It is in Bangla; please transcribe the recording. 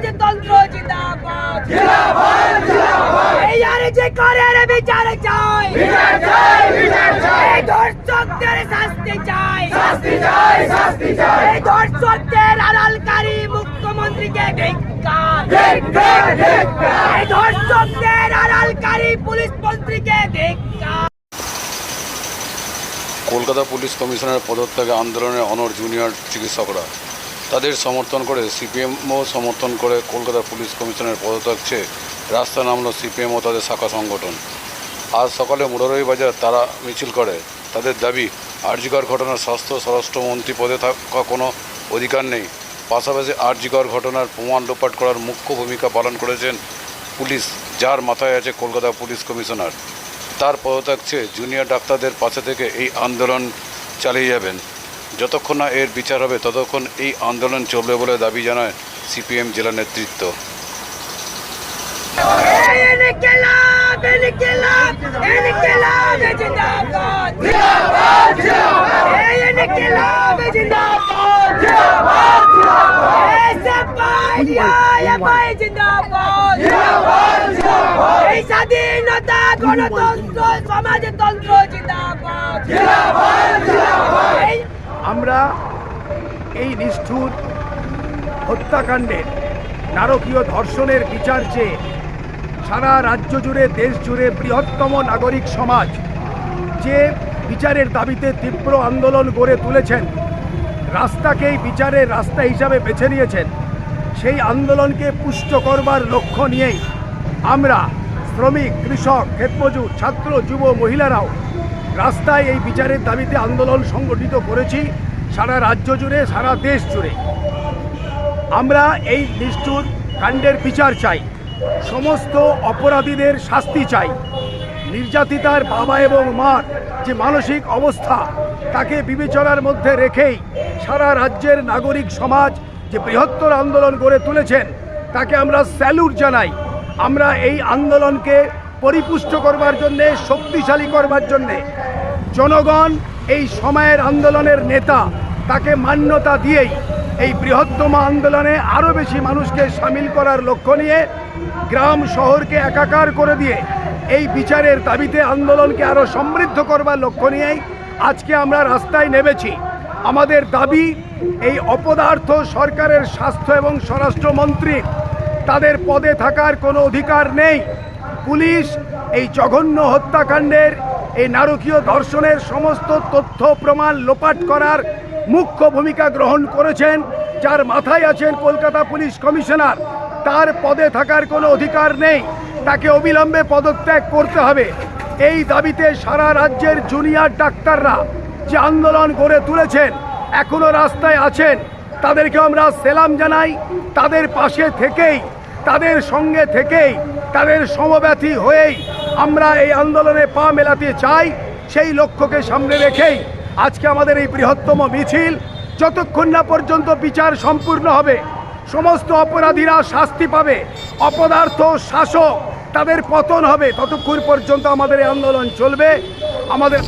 সমাজতন্ত্র জিন্দাবাদ। এই আর যে করে রে বিচার চাই এই ধর্ষকদের শাস্তি চাই। এই ধর্ষকদের আড়ালকারী মুখ্যমন্ত্রীকে ধিক্কার। এই ধর্ষকদের আড়ালকারী পুলিশ মন্ত্রীকে ধিক্কার। কলকাতা পুলিশ কমিশনার পদত্যাগে আন্দোলনে অনর জুনিয়র চিকিৎসকরা। তাদের সমর্থন করে সিপিএমও সমর্থন করে কলকাতা পুলিশ কমিশনের পদত্যাগ চেয়ে রাস্তা নামলো সিপিএম ও তাদের শাখা সংগঠন। আজ সকালে মুরারই বাজার তারা মিছিল করে। তাদের দাবি, আরজিকর ঘটনার স্বাস্থ্য স্বরাষ্ট্রমন্ত্রী পদে থাকা কোনো অধিকার নেই। পাশাপাশি আরজিকর ঘটনার প্রমাণ লোপাট করার মুখ্য ভূমিকা পালন করেছেন পুলিশ, যার মাথায় আছে কলকাতা পুলিশ কমিশনার। তার পদত্যাগ চেয়ে জুনিয়র ডাক্তারদের পাশে থেকে এই আন্দোলন চালিয়ে যাবেন। যতক্ষণ না এর বিচার হবে, ততক্ষণ এই আন্দোলন চলবে বলে দাবি জানায় সিপিএম জেলা নেতৃত্ব। স্বাধীনতা গণতন্ত্র, সমাজতন্ত্র, জিন্দাবাদ জিন্দাবাদ জিন্দাবাদ। আমরা এই নিষ্ঠুর হত্যাকাণ্ডের নারকীয় ধর্ষণের বিচার চেয়ে সারা রাজ্য জুড়ে, দেশ জুড়ে বৃহত্তম নাগরিক সমাজ যে বিচারের দাবিতে তীব্র আন্দোলন গড়ে তুলেছেন, রাস্তাকেই বিচারের রাস্তা হিসাবে বেছে নিয়েছেন, সেই আন্দোলনকে পুষ্ট করবার লক্ষ্য নিয়েই আমরা শ্রমিক, কৃষক, ক্ষেতমজুর, ছাত্র, যুব, মহিলারাও রাস্তায় এই বিচারের দাবিতে আন্দোলন সংগঠিত করেছি সারা রাজ্য জুড়ে, সারা দেশ জুড়ে। আমরা এই নিষ্ঠুর কাণ্ডের বিচার চাই, সমস্ত অপরাধীদের শাস্তি চাই। নির্যাতিতার বাবা এবং মার যে মানসিক অবস্থা, তাকে বিবেচনার মধ্যে রেখেই সারা রাজ্যের নাগরিক সমাজ যে বৃহত্তর আন্দোলন গড়ে তুলেছেন, তাকে আমরা স্যালুট জানাই। আমরা এই আন্দোলনকে পরিপুষ্ট করবার জন্যে, শক্তিশালী করবার জন্যে জনগণ এই সময়ের আন্দোলনের নেতা, তাকে মান্যতা দিয়েই এই বৃহত্তম আন্দোলনে আরও বেশি মানুষকে সামিল করার লক্ষ্য নিয়ে গ্রাম শহরকে একাকার করে দিয়ে এই বিচারের দাবিতে আন্দোলনকে আরও সমৃদ্ধ করবার লক্ষ্য নিয়েই আজকে আমরা রাস্তায় নেমেছি। আমাদের দাবি, এই অপদার্থ সরকারের স্বাস্থ্য এবং স্বরাষ্ট্রমন্ত্রী, তাদের পদে থাকার কোনো অধিকার নেই। পুলিশ এই জঘন্য হত্যাকাণ্ডের এই নারকীয় ধর্ষণের সমস্ত তথ্য প্রমাণ লোপাট করার মুখ্য ভূমিকা গ্রহণ করেছেন, যার মাথায় আছেন কলকাতা পুলিশ কমিশনার। তার পদে থাকার কোনো অধিকার নেই, তাকে অবিলম্বে পদত্যাগ করতে হবে। এই দাবিতে সারা রাজ্যের জুনিয়র ডাক্তাররা যে আন্দোলন গড়ে তুলেছেন, এখনও রাস্তায় আছেন। তাদেরকে আমরা সেলাম জানাই, তাদের পাশে থেকেই, তাদের সঙ্গে থেকেই, তাদের সমব্যথী হয়েই আমরা এই আন্দোলনে পা মেলাতে চাই, সেই লক্ষ্যকে সামনে রেখেই আজকে আমাদের এই বৃহত্তম মিছিল যতক্ষণ না পর্যন্ত বিচার সম্পূর্ণ হবে, সমস্ত অপরাধীরা শাস্তি পাবে, অপদার্থ, শাসক, তাদের পতন হবে, ততক্ষণ পর্যন্ত আমাদের এই আন্দোলন চলবে। আমাদের